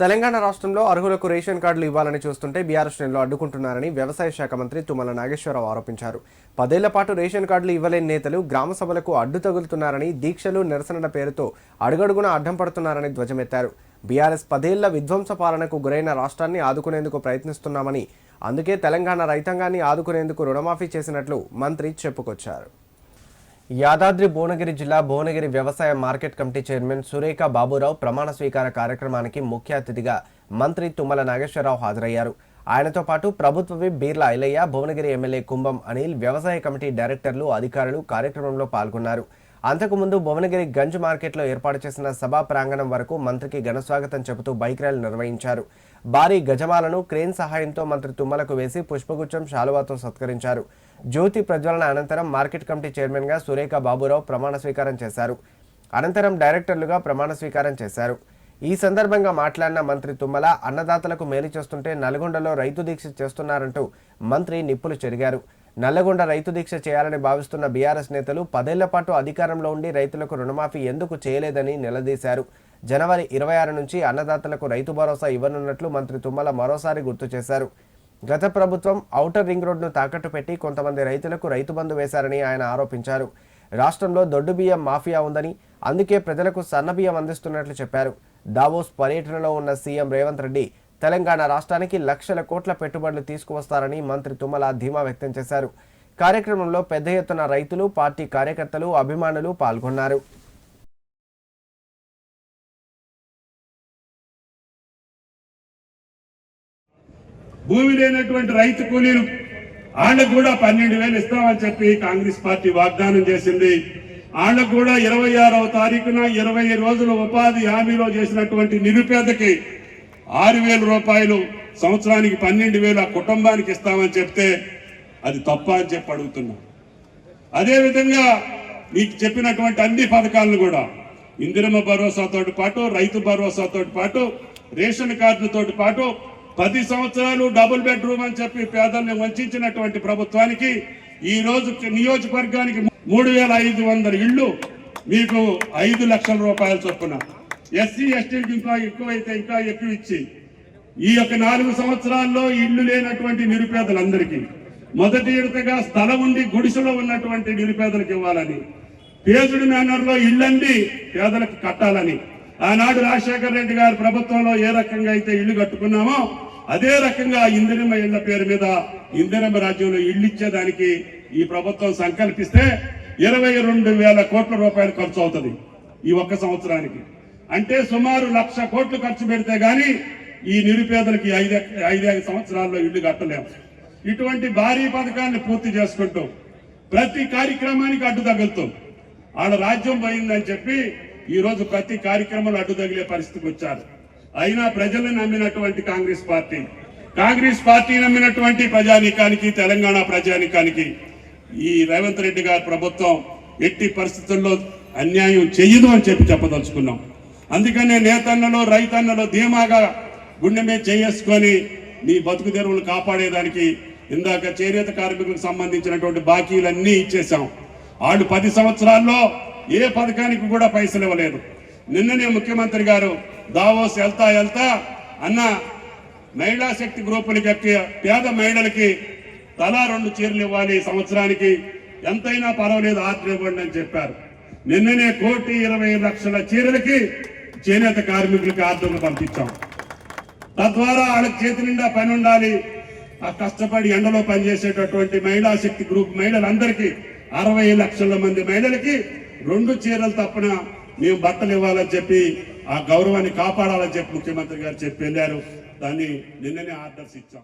తెలంగాణ రాష్ట్రంలో అర్హులకు రేషన్ కార్డులు ఇవ్వాలని చూస్తుంటే బీఆర్ఎస్ శ్రేణులు అడ్డుకుంటున్నారని వ్యవసాయ శాఖ మంత్రి తుమ్మల నాగేశ్వరరావు ఆరోపించారు. పదేళ్ళ పాటు రేషన్ కార్డులు ఇవ్వలేని నేతలు గ్రామ సభలకు అడ్డు తగులుతున్నారని దీక్షలు నిరసనల పేరుతో అడుగడుగున అడ్డం పడుతున్నారని ధ్వజమెత్తారు. బీఆర్ఎస్ పదేళ్ళ విధ్వంస పాలనకు గురైన రాష్ట్రాన్ని ఆదుకునేందుకు ప్రయత్నిస్తున్నామని అందుకే తెలంగాణ రైతాంగాన్ని ఆదుకునేందుకు రుణమాఫీ చేసినట్లు మంత్రి చెప్పుకొచ్చారు. యాదాద్రి భువనగిరి జిల్లా భువనగిరి వ్యవసాయ market committee chairman Surekha Baburao ప్రమాణ స్వీకార కార్యక్రమానికి ముఖ్య అతిథిగా మంత్రి తుమ్మల నాగేశ్వరరావు హాజరయ్యారు. ఆయనతో పాటు ప్రభుత్వవి బీర్లా బీర్ల ఐలయ్య భువనగిరి ఎమ్మెల్యే కుంభం అనిల్ వ్యవసాయ కమిటీ డైరెక్టర్లు అధికారులు కార్యక్రమంలో పాల్గొన్నారు. అంతకుముందు భువనగిరి గంజ్ మార్కెట్లో ఏర్పాటు చేసిన సభా ప్రాంగణం వరకు మంత్రికి ఘనస్వాగతం చెబుతూ బైక్ ర్యాలీ నిర్వహించారు. భారీ గజమాలను క్రేన్ సహాయంతో మంత్రి తుమ్మలకు వేసి పుష్పగుచ్చం శాలువాతో సత్కరించారు. జ్యోతి ప్రజ్వలన అనంతరం మార్కెట్ కమిటీ చైర్మన్గా సురేఖ బాబురావు ప్రమాణ స్వీకారం చేశారు. అనంతరం డైరెక్టర్లుగా ప్రమాణ స్వీకారం చేశారు. ఈ సందర్భంగా మాట్లాడిన మంత్రి తుమ్మల అన్నదాతలకు మేలు చేస్తుంటే నల్గొండలో రైతు దీక్ష చేస్తున్నారంటూ మంత్రి నిప్పులు చెరిగారు. నల్లగొండ రైతు దీక్ష చేయాలని భావిస్తున్న బీఆర్ఎస్ నేతలు పదేళ్ళ పాటు అధికారంలో ఉండి రైతులకు రుణమాఫీ ఎందుకు చేయలేదని నిలదీశారు. జనవరి ఇరవై ఆరు నుంచి అన్నదాతలకు రైతు భరోసా ఇవ్వనున్నట్లు మంత్రి తుమ్మల మరోసారి గుర్తు చేశారు. గత ప్రభుత్వం ఔటర్ రింగ్ రోడ్ను తాకట్టు పెట్టి కొంతమంది రైతులకు రైతు బంధు వేశారని ఆయన ఆరోపించారు. రాష్ట్రంలో దొడ్డు బియ్యం మాఫియా ఉందని అందుకే ప్రజలకు సన్న బియ్యం అందిస్తున్నట్లు చెప్పారు. దావోస్ పర్యటనలో ఉన్న సీఎం రేవంత్ రెడ్డి తెలంగాణ రాష్ట్రానికి లక్షల కోట్ల పెట్టుబడులు తీసుకువస్తారని మంత్రి తుమ్మల ధీమా వ్యక్తం చేశారు. కార్యక్రమంలో పెద్ద ఎత్తున రైతులు పార్టీ కార్యకర్తలు అభిమానులు పాల్గొన్నారు. భూమి లేనటువంటి రైతు కూలీలు వాళ్ళకు కూడా పన్నెండు వేలు ఇస్తామని చెప్పి కాంగ్రెస్ పార్టీ వాగ్దానం చేసింది. వాళ్ళకు కూడా ఇరవై ఆరవ తారీఖున ఇరవై రోజుల ఉపాధి హామీలో చేసినటువంటి నిరుపేదకి ఆరు వేల రూపాయలు సంవత్సరానికి పన్నెండు వేలు ఆ కుటుంబానికి ఇస్తామని చెప్తే అది తప్ప అని చెప్పి అడుగుతున్నా. అదేవిధంగా మీకు చెప్పినటువంటి అన్ని పథకాలను కూడా ఇందిరమ్మ భరోసాతో పాటు రైతు భరోసాతో పాటు రేషన్ కార్డులతో పాటు పది సంవత్సరాలు డబుల్ బెడ్రూమ్ అని చెప్పి పేదల్ని వంచినటువంటి ప్రభుత్వానికి ఈ రోజు నియోజకవర్గానికి మూడు వేల ఐదు వందల ఇళ్ళు మీకు ఐదు లక్షల రూపాయల చొప్పున ఎస్సీ ఎస్టీలకు ఇంకా ఎక్కువైతే ఇంకా ఎక్కువ ఇచ్చి. ఈ యొక్క నాలుగు సంవత్సరాల్లో ఇల్లు లేనటువంటి నిరుపేదలందరికీ మొదటి విడతగా స్థలం ఉండి గుడిసెలో ఉన్నటువంటి నిరుపేదలకు ఇవ్వాలని పేజుడి మేనర్లో ఇళ్ళండి పేదలకు కట్టాలని. ఆనాడు రాజశేఖర రెడ్డి గారి ప్రభుత్వంలో ఏ రకంగా అయితే ఇల్లు కట్టుకున్నామో అదే రకంగా ఇందిరమ్మ ఇళ్ళ పేరు మీద ఇందిరమ్మ రాజ్యంలో ఇల్లు ఇచ్చేదానికి ఈ ప్రభుత్వం సంకల్పిస్తే ఇరవై రెండు వేల కోట్ల రూపాయలు ఖర్చు అవుతుంది ఈ ఒక్క సంవత్సరానికి. అంటే సుమారు లక్ష కోట్లు ఖర్చు పెడితే గాని ఈ నిరుపేదలకి ఐదు ఐదైదు సంవత్సరాల్లో ఇల్లు కట్టలేము. ఇటువంటి భారీ పథకాన్ని పూర్తి చేసుకుంటూ ప్రతి కార్యక్రమానికి అడ్డు తగులుతూ. వాళ్ళ రాజ్యం పోయిందని చెప్పి ఈ రోజు ప్రతి కార్యక్రమంలో అడ్డు తగిలే పరిస్థితికి వచ్చారు. అయినా ప్రజల్ని నమ్మినటువంటి కాంగ్రెస్ పార్టీ కాంగ్రెస్ పార్టీ నమ్మినటువంటి ప్రజానీకానికి తెలంగాణ ప్రజానీకానికి ఈ రేవంత్ రెడ్డి గారి ప్రభుత్వం ఎట్టి పరిస్థితుల్లో అన్యాయం చెయ్యదు అని చెప్పి చెప్పదలుచుకున్నాం. అందుకనే నేతన్నలో రైతన్నలో ధీమాగా గుండె మీద చేసుకొని నీ బతుకు తెరువులు కాపాడేదానికి ఇందాక చేనేత కార్మికులకు సంబంధించినటువంటి బాకీలన్నీ ఇచ్చేసాం వాళ్ళు పది సంవత్సరాల్లో ఏ పథకానికి కూడా పైసలు ఇవ్వలేదు. నిన్ననే ముఖ్యమంత్రి గారు దావోస్ వెళ్తా వెళ్తా అన్న మహిళా శక్తి గ్రూపులకి పేద మహిళలకి తలా రెండు చీరలు ఇవ్వాలి సంవత్సరానికి. ఎంతైనా పర్వాలేదు ఆర్థిక ఇవ్వండి అని చెప్పారు. నిన్ననే కోటి ఇరవై లక్షల చీరలకి చేనేత కార్మికులకి ఆర్డర్లు పంపించాం. తద్వారా వాళ్ళకి చేతి నిండా పని ఉండాలి. ఆ కష్టపడి ఎండలో పనిచేసేటటువంటి మహిళా శక్తి గ్రూప్ మహిళలందరికీ అరవై లక్షల మంది మహిళలకి రెండు చీరలు తప్పున మేము బట్టలు ఇవ్వాలని చెప్పి ఆ గౌరవాన్ని కాపాడాలని చెప్పి ముఖ్యమంత్రి గారు చెప్పి వెళ్ళారు. దాన్ని నిన్ననే ఆర్డర్స్ ఇచ్చాం.